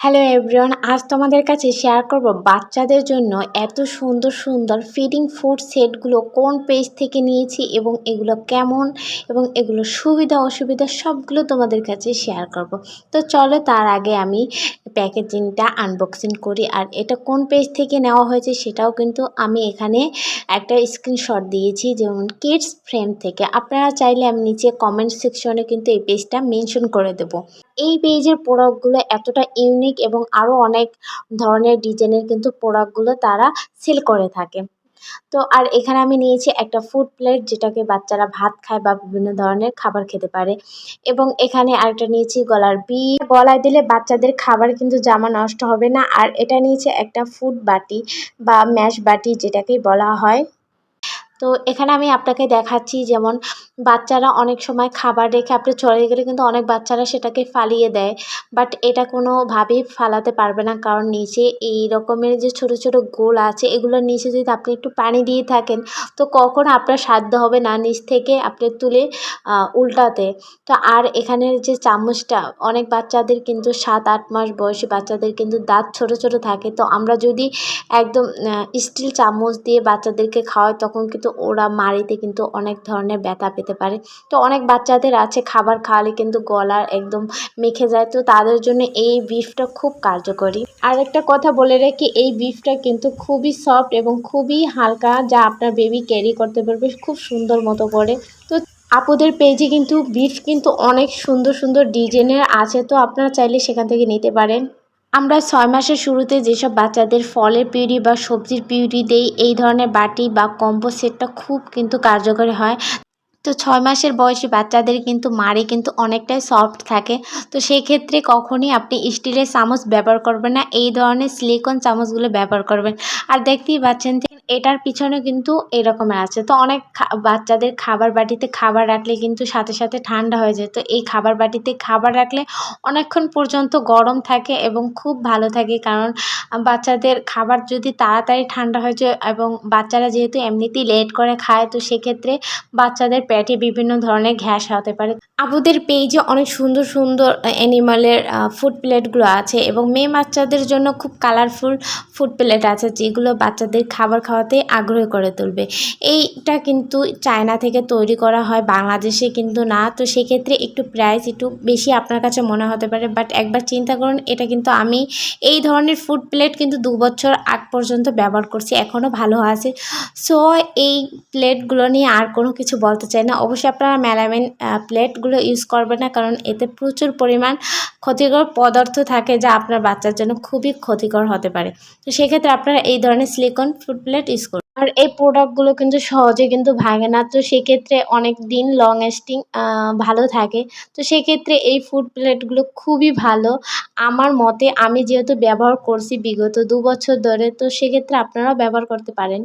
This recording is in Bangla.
হ্যালো এভরিওয়ান আজ তোমাদের কাছে শেয়ার করব বাচ্চাদের জন্য এত সুন্দর সুন্দর ফিডিং ফুড সেটগুলো কোন পেজ থেকে নিয়েছি এবং এগুলো কেমন এবং এগুলো সুবিধা অসুবিধা সবগুলো তোমাদের কাছে শেয়ার করব। তো চলো তার আগে আমি প্যাকেজিংটা আনবক্সিং করি। আর এটা কোন পেজ থেকে নেওয়া হয়েছে সেটাও কিন্তু আমি এখানে একটা স্ক্রিনশট দিয়েছি, যেমন কিডস ফ্রেম থেকে। আপনারা চাইলে আমি নিচে কমেন্ট সেকশনে কিন্তু এই পেজটা মেনশন করে দেব। এই পেজের প্রোডাক্টগুলো এতটা ইউনিক এবং আরও অনেক ধরনের ডিজাইনের কিন্তু প্রোডাক্টগুলো তারা সেল করে থাকে। তো আর এখানে আমি নিয়েছি একটা ফুড প্লেট যেটাকে বাচ্চারা ভাত খায় বা বিভিন্ন ধরনের খাবার খেতে পারে। এবং এখানে আরেকটা নিয়েছি গলার বি গলায় দিলে বাচ্চাদের খাবার কিন্তু জামা নষ্ট হবে না। আর এটা নিয়েছে একটা ফুড বাটি বা ম্যাশ বাটি যেটাকে বলা হয়। তো এখানে আমি আপনাকে দেখাচ্ছি যেমন বাচ্চারা অনেক সময় খাবার রেখে আপনি চলে গেলে কিন্তু অনেক বাচ্চারা সেটাকে ফালিয়ে দেয়। বাট এটা কোনোভাবেই ফালাতে পারবে না। কারণ নিচে এই রকমের যে ছোট ছোট গোল আছে, এগুলোর নিচে যদি আপনি একটু পানি দিয়ে থাকেন, তো কখন আপনার সাধ্য হবে না নিচ থেকে আপনি তুলে উল্টাতে। তো আর এখানের যে চামচটা, অনেক বাচ্চাদের কিন্তু সাত, আট মাস বয়সী বাচ্চাদের কিন্তু দাঁত ছোট ছোট থাকে। তো আমরা যদি একদম স্টিল চামচ দিয়ে বাচ্চাদেরকে খাওয়াই, তখন কিন্তু ওরা মাড়িতে কিন্তু অনেক ধরনের ব্যথা পেতে পারে। তো অনেক বাচ্চাদের আছে, খাবার খাওয়ালে কিন্তু গলার একদম মেখে যায়। তো তাদের জন্য এই বিফটা খুব কার্যকরী। আর একটা কথা বলে রাখি, এই বিফটা কিন্তু খুবই সফট এবং খুবই হালকা, যা আপনার বেবি ক্যারি করতে পারবে খুব সুন্দর মতো করে। তো আপুদের পেজে কিন্তু বিফ কিন্তু অনেক সুন্দর সুন্দর ডিজাইনের আছে। তো আপনারা চাইলে সেখান থেকে নিতে পারেন। আমরা ছয় মাসের শুরুতে যেসব বাচ্চাদের ফলের পিউরি বা সবজির পিউরি দেই, এই ধরনের বাটি বা কম্বো সেটটা খুব কিন্তু কার্যকরী হয়। তো ছয় মাসের বয়সী বাচ্চাদের কিন্তু মারে কিন্তু অনেকটাই সফট থাকে। তো সেই ক্ষেত্রে কখনই আপনি স্টিলের চামচ ব্যবহার করবেন না, এই ধরনের সিলিকন চামচগুলো ব্যবহার করবেন। আর দেখতেই পাচ্ছেন এটার পিছনে কিন্তু এরকমের আছে। তো অনেক বাচ্চাদের খাবার বাটিতে খাবার রাখলে কিন্তু সাথে সাথে ঠান্ডা হয়ে যায়। তো এই খাবার বাটিতে খাবার রাখলে অনেকক্ষণ পর্যন্ত গরম থাকে এবং খুব ভালো থাকে। কারণ বাচ্চাদের খাবার যদি তাড়াতাড়ি ঠান্ডা হয়ে যায় এবং বাচ্চারা যেহেতু এমনিতেই লেট করে খায়, তো সেক্ষেত্রে বাচ্চাদের পেটে বিভিন্ন ধরনের ঘ্যাস হতে পারে। আবুদের পেজে অনেক সুন্দর সুন্দর অ্যানিমালের ফুড প্লেটগুলো আছে এবং মেয়ে বাচ্চাদের জন্য খুব কালারফুল ফুড প্লেট আছে, যেগুলো বাচ্চাদের খাবার খাওয়াতে আগ্রহী করে তুলবে। এইটা কিন্তু চায়না থেকে তৈরি করা হয়, বাংলাদেশে কিন্তু না। তো সেক্ষেত্রে একটু প্রাইস একটু বেশি আপনার কাছে মনে হতে পারে। বাট একবার চিন্তা করুন, এটা কিন্তু আমি এই ধরনের ফুড প্লেট কিন্তু দু বছর আগ পর্যন্ত ব্যবহার করছি এখনও ভালো আছে। সো এই প্লেটগুলো নিয়ে আর কোনো কিছু বলতে চাই না। অবশ্যই আপনারা মেলামিন প্লেটগুলো ইউজ করবেন না, কারণ এতে প্রচুর পরিমাণ ক্ষতিকর পদার্থ থাকে, যা আপনার বাচ্চার জন্য খুবই ক্ষতিকর হতে পারে। তো সেক্ষেত্রে আপনারা এই ধরনের সিলিকন ফুড প্লেট ইউজ করব আর এই প্রোডাক্টগুলো কিন্তু সহজে কিন্তু ভাঙে না। তো সেক্ষেত্রে অনেক দিন লং লাস্টিং ভালো থাকে। তো সেক্ষেত্রে এই ফুড প্লেটগুলো খুবই ভালো। আমার মতে আমি যেহেতু ব্যবহার করছি বিগত দু বছর ধরে, তো সেক্ষেত্রে আপনারাও ব্যবহার করতে পারেন।